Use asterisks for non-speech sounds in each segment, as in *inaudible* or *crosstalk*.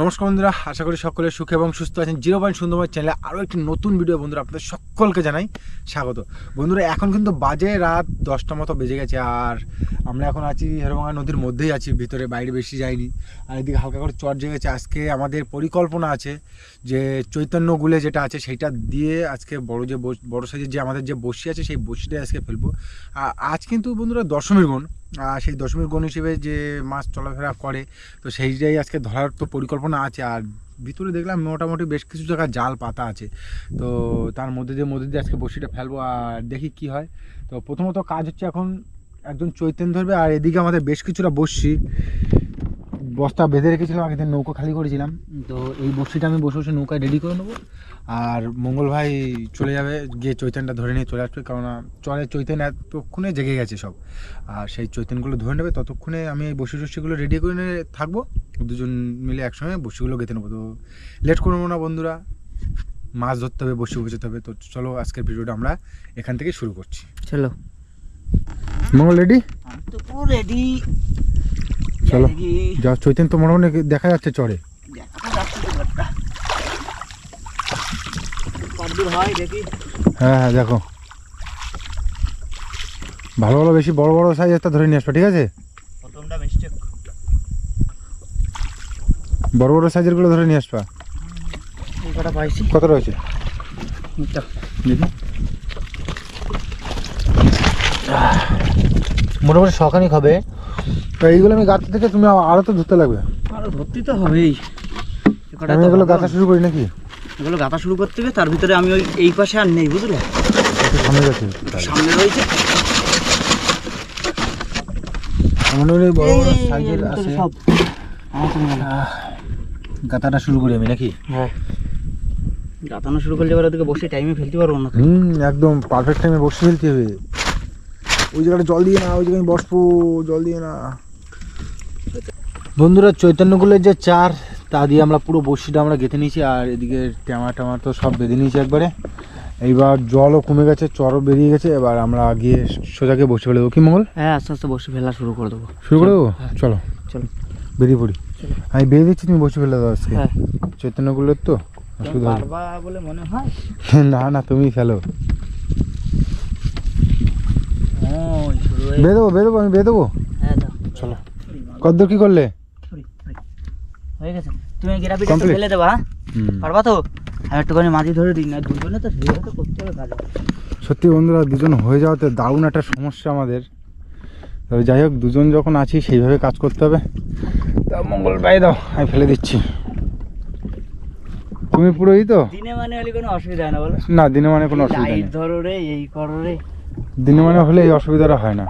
নমস্কার বন্ধুরা, আশা করি সকলে সুখে এবং সুস্থ আছেন। জিরো পয়েন্ট সুন্দরবন চ্যানেলে আরও একটি নতুন ভিডিও বন্ধুরা আপনাদের সকলকে জানাই স্বাগত। বন্ধুরা, এখন কিন্তু বাজে রাত দশটা মতো বেজে গেছে আর আমরা এখন আছি হেরোভাঙা নদীর মধ্যেই আছি, ভিতরে বাইরে বেশি যাইনি। আর এদিকে হালকা করে চট জেগেছে আজকে আমাদের পরিকল্পনা আছে যে চৈতন্যগুলে যেটা আছে সেইটা দিয়ে আজকে বড় যে বড় সাইজের যে আমাদের যে বসি আছে, সেই বসিটাই আজকে ফেলব। আর আজ কিন্তু বন্ধুরা দশমীর গুণ। আর সেই দশমীর গণ হিসেবে যে মাছ চলাফেরা করে, তো সেইটাই আজকে ধরার তো পরিকল্পনা আছে। আর ভিতরে দেখলাম মোটামুটি বেশ কিছু জায়গায় জাল পাতা আছে। তো তার মধ্যে দিয়ে মধ্যে দিয়ে আজকে বসিটা ফেলব আর দেখি কি হয়। তো প্রথমত কাজ হচ্ছে এখন একজন চৈতন্য ধরবে, আর এদিকে আমাদের বেশ কিছুটা বসছি বস্তা বেঁধে রেখেছিলাম আগের দিন নৌকো খালি করেছিলাম। তো এই বসিটা আমি বসে বসে নৌকায় রেডি করে নেব। আর মঙ্গল ভাই চলে যাবে গিয়ে চৈতনটা ধরে নিয়ে চলে আসবে কারণ চলে চৈতন্য এতক্ষণে জেগে গেছে সব। আর সেই চৈতনগুলো ধরে নেবে ততক্ষণে আমি এই বসি টসিগুলো রেডি করে নিয়ে থাকব। দুজন মিলে একসঙ্গে বসিগুলো গেঁথে নেব। তো লেট করব না বন্ধুরা মাছ ধরতে হবে বসি বোঝাতে হবে। তো চলো আজকের ভিডিওটা আমরা এখান থেকে শুরু করছি। চলো। মঙ্গল রেডি আমি তো পুরো রেডি চলো। যা চৈতন্য তো মোটামুটি দেখা যাচ্ছে চড়ে কতদূর হয় হ্যাঁ দেখো। ভালো ভালো বেশি বড় বড় সাইজেরটা ধরে নিয়ে আসবে ঠিক আছে? বড় বড় সাইজেরগুলো ধরে নিয়ে আসবা। কত রয়েছে? মোটামুটি সকালই খাবে তো এইগুলো আমি গাছ থেকে তুমি আরও তো ধরতে লাগবে। আরও ধরতে তো হবেই। আমি এগুলো। গাছা শুরু করি নাকি? এগুলো গাঁথা শুরু করতে হবে তার ভিতরে আমি ওই এই পাশে আর নেই বুঝলে? সামনে রয়েছে। মনে হলে বড় বড় সাইজের আছে। সব। গাতাটা শুরু করি আমি নাকি? হ্যাঁ। গাঁথানো শুরু করলে এবার ওদিকে বসে টাইমে ফেলতে পারব না হুম একদম পারফেক্ট টাইমে বসে ফেলতে হবে। ওই জায়গাটা জল দিয়ে না ওই জায়গায় বসবো জল দিয়ে না। বন্ধুরা চৈতন্যগুলোর যে চার তা দিয়ে আমরা পুরো বসিটা আমরা গেঁথে নিয়েছি আর এদিকে ট্যামা ট্যামা তো সব বেঁধে নিয়েছি একবারে। এইবার জলও কমে গেছে চরও বেরিয়ে গেছে এবার আমরা গিয়ে সোজাকে বসে ফেলে দেবো। কি মঙ্গল? হ্যাঁ আস্তে আস্তে বসে ফেলা শুরু করে দেবো। শুরু করে দেবো? হ্যাঁ। চলো। চলো। বেরিয়ে পড়ি। আমি বেরিয়ে দিচ্ছি তুমি বসে ফেলে দাও আজকে। হ্যাঁ। চৈতন্যগুলোর তো অসুবিধা বলে মনে হয়। *laughs* না না তুমি ফেলো। বেঁধে দেবো আমি বেঁধে দেবো হ্যাঁ চলো। কদ্দূর কি করলে। হয়ে গেছে। তুমি গেরাপিটা একটু ফেলে দেবা হ্যাঁ? পারবা তো? আমি একটুখানি মাটি ধরে দিই না দুজনে তো সেভাবে তো করতে হবে কাজ। সত্যি বন্ধুরা দুজন হয়ে যাওয়াতে দারুণ একটা সমস্যা আমাদের। তবে যাই হোক দুজন যখন আছি সেইভাবে কাজ করতে হবে। তা মঙ্গল বাই দাও আমি ফেলে দিচ্ছি। তুমি পুরোই তো দিনে মানে হলে কোনো অসুবিধা হয় না বলো? না দিনে মানে কোনো অসুবিধা নেই। ধরো রে এই করো রে। দিনে মানে হলে এই অসুবিধাটা হয় না।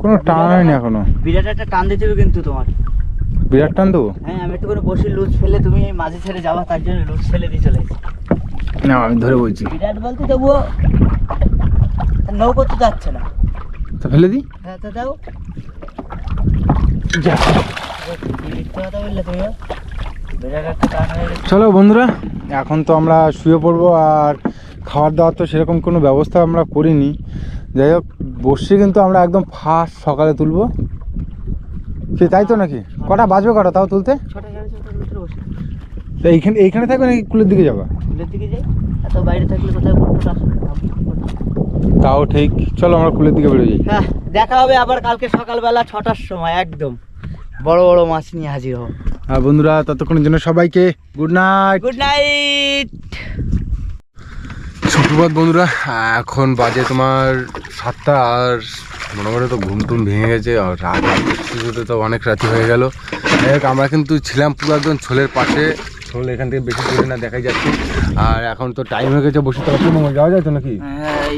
কোনো টান হয়নি এখনও। বিরাট একটা টান দিতে হবে কিন্তু তোমার। বিরাট টান দেবো? হ্যাঁ আমি একটু করে বসে লুজ ফেলে তুমি মাঝে ছেড়ে যাওয়া তার জন্য লুজ ফেলে দিয়ে চলে না আমি ধরে বলছি। বিরাট বলতে তবুও নৌকো তো যাচ্ছে না। তা ফেলে দিই? হ্যাঁ তো দাও। যা। চলো বন্ধুরা এখন তো আমরা শুয়ে পড়ব আর খাবার দাওয়ার তো সেরকম কোনো ব্যবস্থা আমরা করিনি। যাই হোক বসছি কিন্তু আমরা একদম ফার্স্ট সকালে তুলবো। সে তাই তো নাকি? কটা বাজবে কটা তাও তুলতে? তো এইখানে এইখানে থাকবে নাকি কুলের দিকে যাবা? ফুলের দিকে যাই এত বাইরে থাকলে কোথায় তাও ঠিক। চলো আমরা কুলের দিকে বেরো যাই হ্যাঁ দেখা হবে আবার কালকে সকালবেলা ছটার সময় একদম। বড় বড় মাছ নিয়ে হাজির হব। আর বন্ধুরা ততক্ষণের জন্য সবাইকে গুড নাইট। Good night. সুপ্রভাত বন্ধুরা এখন বাজে তোমার সাতটা আর মোটামুটি তো ঘুম টুম ভেঙে গেছে আর রাত শুতে তো অনেক রাতি হয়ে গেল। যাই আমরা কিন্তু ছিলাম পুরো একদম ছোলের পাশে ছোল এখান থেকে বেশি দূরে না দেখাই যাচ্ছে। আর এখন তো টাইম হয়ে গেছে বসে তো মনে যাওয়া যায় তো নাকি? হ্যাঁ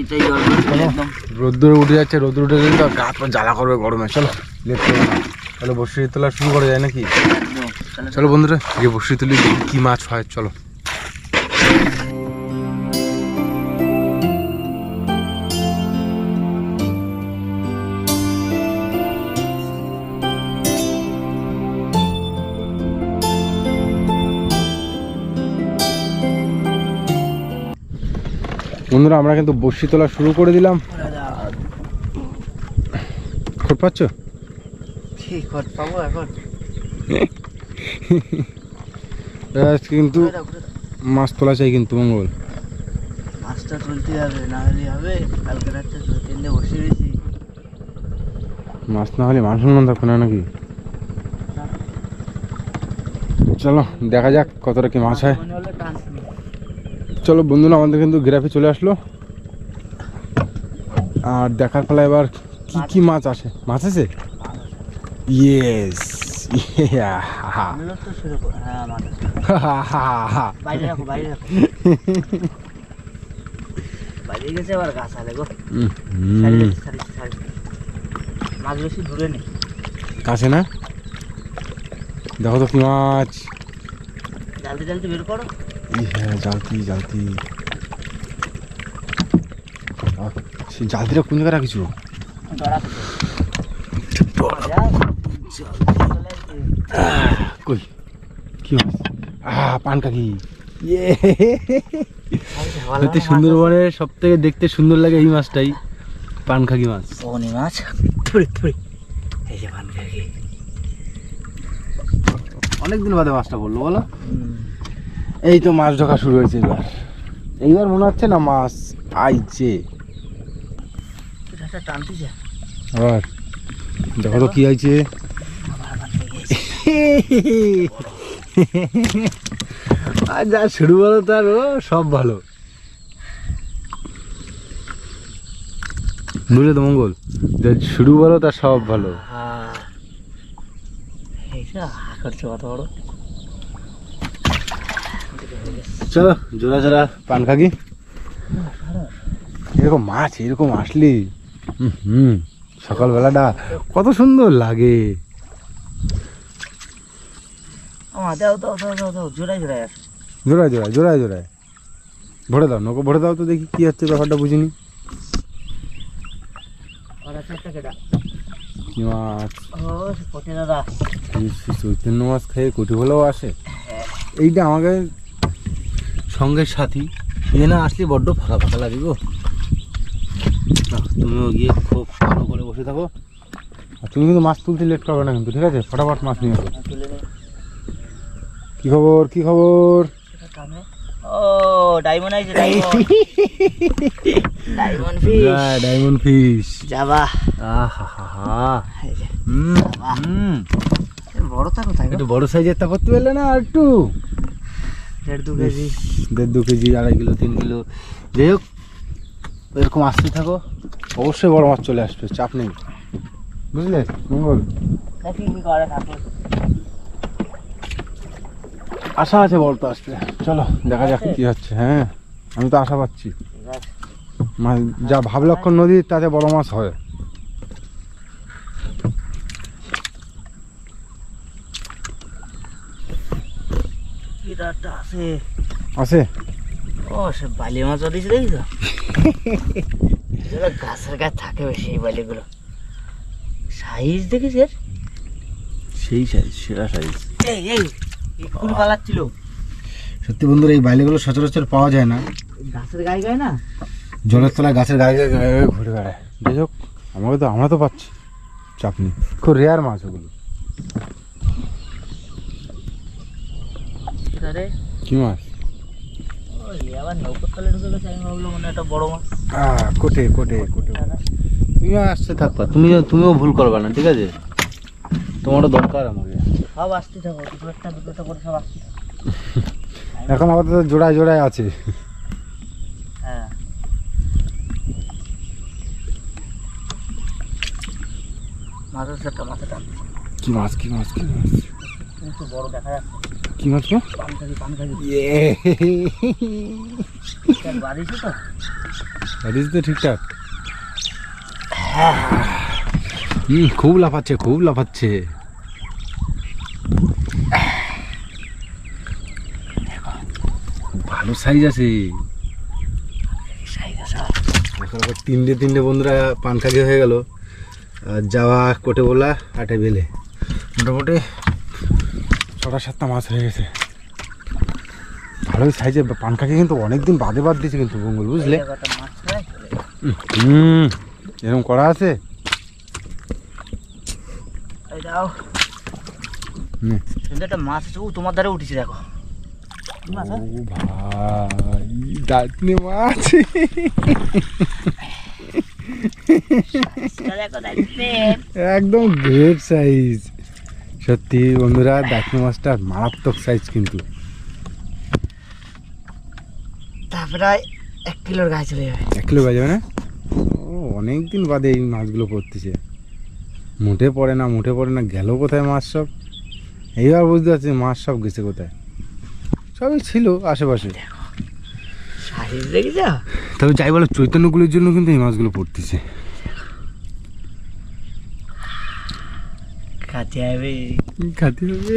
রোদ্দুর উঠে যাচ্ছে রোদ্দুর উঠে গেলে তো গা জ্বালা করবে গরমে চলো লেট চলো বসে তোলা শুরু করা যায় নাকি? চলো বন্ধুরা গিয়ে বসে তুলি কি মাছ হয় চলো। বন্ধুরা আমরা কিন্তু বসি তোলা শুরু করে দিলাম। খোট পাচ্ছ? কিন্তু। মাছ তোলা চাই কিন্তু মঙ্গল। মাছটা তুলতে হবে না হলে হবে। কালকে রাত্রে তিনটে বসে রয়েছি। মাছ না হলে মানুষ মন থাকবে না নাকি? চলো দেখা যাক কতটা কি মাছ হয়। চলো বন্ধুরা আমাদের কিন্তু গ্রাফে চলে আসলো। আর দেখার ফলে এবার কি কি মাছ আসে? মাছ আছে? ইয়েস *laughs* *laughs* হ্যাঁ কাছে না? দেখো তো কি মাছ। জালদি জালদি বের করো। হ্যাঁ জালতি জালতি সেই জালতিটা কোন জায়গায় রাখিছো কই কি পান কাকি সত্যি সুন্দরবনের সব থেকে দেখতে সুন্দর লাগে এই মাছটাই পানখাকি মাছ. পনি মাছ থুড়ি থুড়ি। এই যে অনেকদিন বাদে মাছটা বলল বলো। এই তো মাছ ঢোকা শুরু হয়েছে এবার। এইবার মনে হচ্ছে না মাছ আইছে। আবার দেখো তো কি আইছে। আর যা শুরু বলো তার ও সব ভালো। বুঝলে তো মঙ্গল যা শুরু বলো তার সব ভালো। হ্যাঁ। এইটা করছে কত বড়। চলো জোড়া জোড়া পান খাকি এরকম মাছ এরকম আসলি? হুম, সকালবেলাটা কত সুন্দর লাগে। জোড়ায় জোড়ায় জোড়ায় জোড়ায় ভরে দাও নৌকো ভরে দাও তো দেখি কি হচ্ছে ব্যাপারটা বুঝিনি। মাছ? চৈতন্য মাছ খেয়ে কুটি হলেও আসে। এইটা আমাকে সঙ্গের সাথী। এ না আসলে বড্ড ফাঁকা ফাঁকা লাগে গো। তুমিও গিয়ে খুব ভালো করে বসে থাকো। আর তুমি কিন্তু মাছ তুলতে লেট করবে না কিন্তু ঠিক আছে? ফটাফট মাছ নিয়ে কি খবর কি খবর? ও ডায়মন্ড আইছে diamond diamond fish diamond fish যাবা। আহা হা হুম একটু বড় সাইজের তা করতে পারলে না আর একটু? দেড় দু কেজি। দেড় দু কেজি আড়াই কিলো তিন কিলো। যাই হোক এরকম আসতে থাকো। অবশ্যই বড় মাছ চলে আসবে চাপ নেই। বুঝলে মঙ্গল? আশা আছে বড় তো আসবে চলো দেখা যাক কি হচ্ছে হ্যাঁ? আমি তো আশা পাচ্ছি। যা ভাবলক্ষণ নদী তাতে বড় মাছ হয়। বিরাটটা আছে। আছে? ও সে বালি মাছ গাছের গাছ থাকে বেশি এই বালিগুলো। সাইজ দেখিস এর? সেই সাইজ সেরা সাইজ এই এই কোন কালার ছিল। সত্যি বন্ধুরা এই বাইলেগুলো সচরাচর পাওয়া যায় না। গাছের গায়ে গায়ে না? জলের তলায় গাছের গায়ে গায়ে গায়ে গায়ে ঘুরে বেড়ায়। যাই হোক আমাকে তো আমরা তো পাচ্ছি। চাপ নেই। খুব রেয়ার মাছ ওগুলো। কি মাছ? আবার নৌকোর তলে ঢুকে গেছে আমি ভাবলাম মনে হয় একটা বড় মাছ। আহ, কোটে কোটে কোটে দাদা, তুমি আসতে থাকবা তুমি তুমিও ভুল করবা না ঠিক আছে? তোমারও দরকার আমাকে। সব আসতে থাকো দুটো একটা করে সব আসতে থাকো। *laughs* এখন আপাতত জোড়ায় জোড়ায় আছে। হ্যাঁ। মাথার সেটা মাথা টানছে কি মাছ কি মাছ কি মাছ? একটু বড় দেখা যাচ্ছে। কি মাছ তো? ঠিকঠাক। খুব লাফাচ্ছে খুব লাফাচ্ছে। ভালো সাইজ আছে। এখন তিনটে তিনটে বন্ধুরা পান খাগি হয়ে গেল। যাওয়া কোটে বলা আটে বেলে। মোটামুটি ছটা সাতটা মাছ হয়ে গেছে। ভালোই সাইজে পান খাকি কিন্তু অনেকদিন বাদে বাদ দিয়েছে কিন্তু বঙ্গল বুঝলে? হুম এরকম করা আছে? মাছ তোমার উঠেছে দেখো। মাছ হ্যাঁ? ভাই মাছ। একদম গ্রেট সাইজ। সত্যি বন্ধুরা দাঁতনি মাছটা মারাত্মক সাইজ কিন্তু। তারপরে এক কিলোর গায়ে চলে যাবে। এক কিলো বাজাবে না ও অনেক দিন বাদে এই মাছগুলো পড়তেছে। মুঠে পড়ে না মুঠে পড়ে না গেল কোথায় মাছ সব? এইবার বুঝতে পারছি মাছ সব গেছে কোথায়। সবই ছিল আশেপাশে। তবে যাই বলো চৈতন্যগুলির জন্য কিন্তু এই মাছগুলো পড়তেছে। খাতে হবে খাতে হবে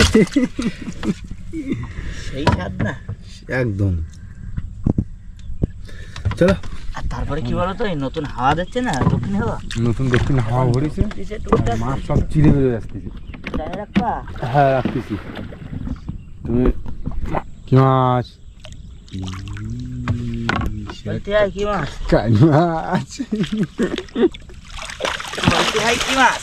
সেই স্বাদ না। একদম। চলো। আর তারপরে কি বলো তো এই নতুন হাওয়া দিচ্ছে না দক্ষিণ হাওয়া? নতুন দক্ষিণ হাওয়া ভরেছে। দিছে আর মাছ সব চিড়ে বেরোয় আসতেছে হ্যাঁ রাখতেছি। তুমি কি মাছ? কি মাছ? কি মাছ?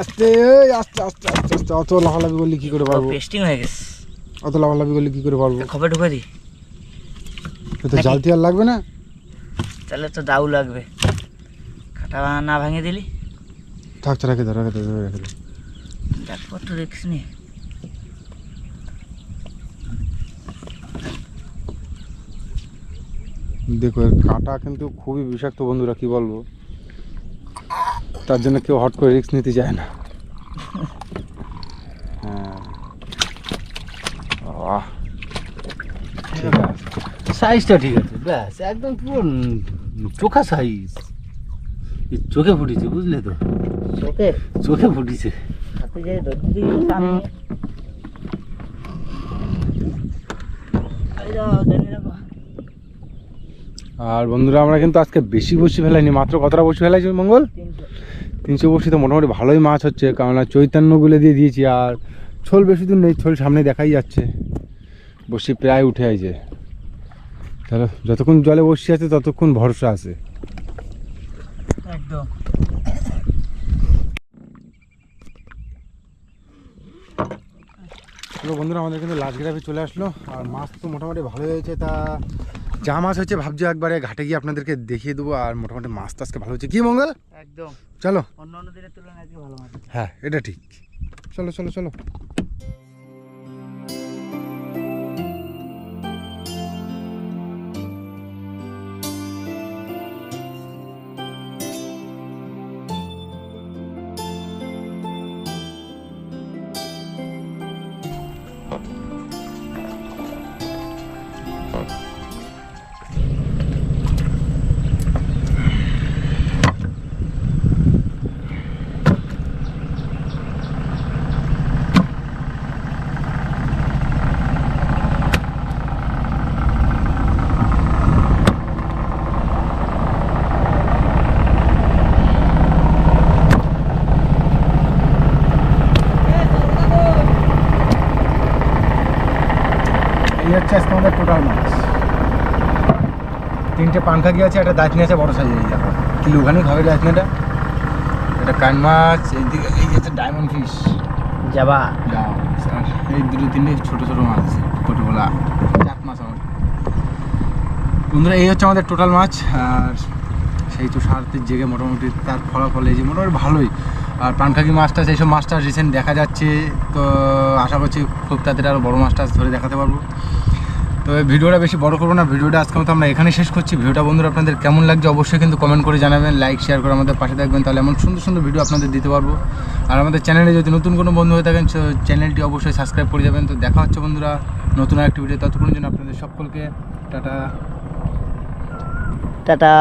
আস্তে এই আস্তে আস্তে আস্তে আস্তে অত লাফালাফি করলে কি করে পারব? পেস্টিং হয়ে গেছে। অত লাফালাফি করলে কি করে পারব? খবর ঢুকে দি এ তো জাল তিয়ার লাগবে না? তাহলে তো দাউ লাগবে। কাটা না ভাঙে দিলি। থাক তো রেখে দাও রেখে দাও রেখে দাও দেখ কত রিক্স নিয়ে। দেখো এর কাটা কিন্তু খুবই বিষাক্ত বন্ধুরা কি বলব? তার জন্য কেউ হট করে রিস্ক নিতে যায় না। হ্যাঁ। সাইজটা ঠিক আছে। ব্যাস একদম পুরো চোখা সাইজ চোখে ফুটেছে বুঝলে তো? চোখে? চোখে ফুটেছে হাতে যাই ধরতে সামনে এই দাও জানি রাখো আর বন্ধুরা আমরা কিন্তু আজকে বেশি বসি ফেলাইনি মাত্র কতটা বসি ফেলাইছি মঙ্গল? তিনশো বসি তো মোটামুটি ভালোই মাছ হচ্ছে কারণ চৈতন্যগুলো দিয়ে দিয়েছি আর ছোল বেশি দূর নেই ছোল সামনে দেখাই যাচ্ছে। বসি প্রায় উঠে আইছে তাহলে যতক্ষণ জলে বসি আছে ততক্ষণ ভরসা আছে। একদম। বন্ধুরা আমাদের কিন্তু লাস্ট গ্রাফে চলে আসলো আর মাছ তো মোটামুটি ভালোই হয়েছে তা যা মাছ হচ্ছে ভাবছি একবারে ঘাটে গিয়ে আপনাদেরকে দেখিয়ে দেবো আর মোটামুটি মাছ তো আজকে ভালো হচ্ছে। কি মঙ্গল? একদম। চলো। অন্য অন্য দিনের তুলনায় আজকে ভালো মাছ। হ্যাঁ এটা ঠিক। চলো চলো চলো। এই হচ্ছে আজকে আমাদের টোটাল মাছ তিনটে পানখাকি আছে একটা দাঁতনি আছে বড় সাইজের এই দেখো। কিলোখানিক হবে দাঁতনিটা এটা কান মাছ এইদিকে এই যে ডায়মন্ড ফিশ যাবা। এই দুটো তিনটে ছোট ছোট মাছ আছে ছোটোবেলা চার মাছ আমার। বন্ধুরা এই হচ্ছে আমাদের টোটাল মাছ আর সেই তো সারতে জেগে মোটামুটি তার ফলাফল এই যে মোটামুটি ভালোই। আর পানখাকি মাছটা সেই সব মাছটা রিসেন্ট দেখা যাচ্ছে, তো আশা করছি খুব তাড়াতাড়ি আরও বড়ো মাছটা ধরে দেখাতে পারব। তো ভিডিওটা বেশি বড় করব না, ভিডিওটা আজকে মতো আমরা এখানে শেষ করছি। ভিডিওটা বন্ধুরা আপনাদের কেমন লাগছে অবশ্যই কিন্তু কমেন্ট করে জানাবেন লাইক শেয়ার করে আমাদের পাশে থাকবেন, তাহলে এমন সুন্দর সুন্দর ভিডিও আপনাদের দিতে পারব। আর আমাদের চ্যানেলে যদি নতুন কোনো বন্ধু হয়ে থাকেন চ্যানেলটি অবশ্যই সাবস্ক্রাইব করে যাবেন। তো দেখা হচ্ছে বন্ধুরা নতুন আরেকটি ভিডিও ততক্ষণের জন্য আপনাদের সকলকে টাটা। টাটা।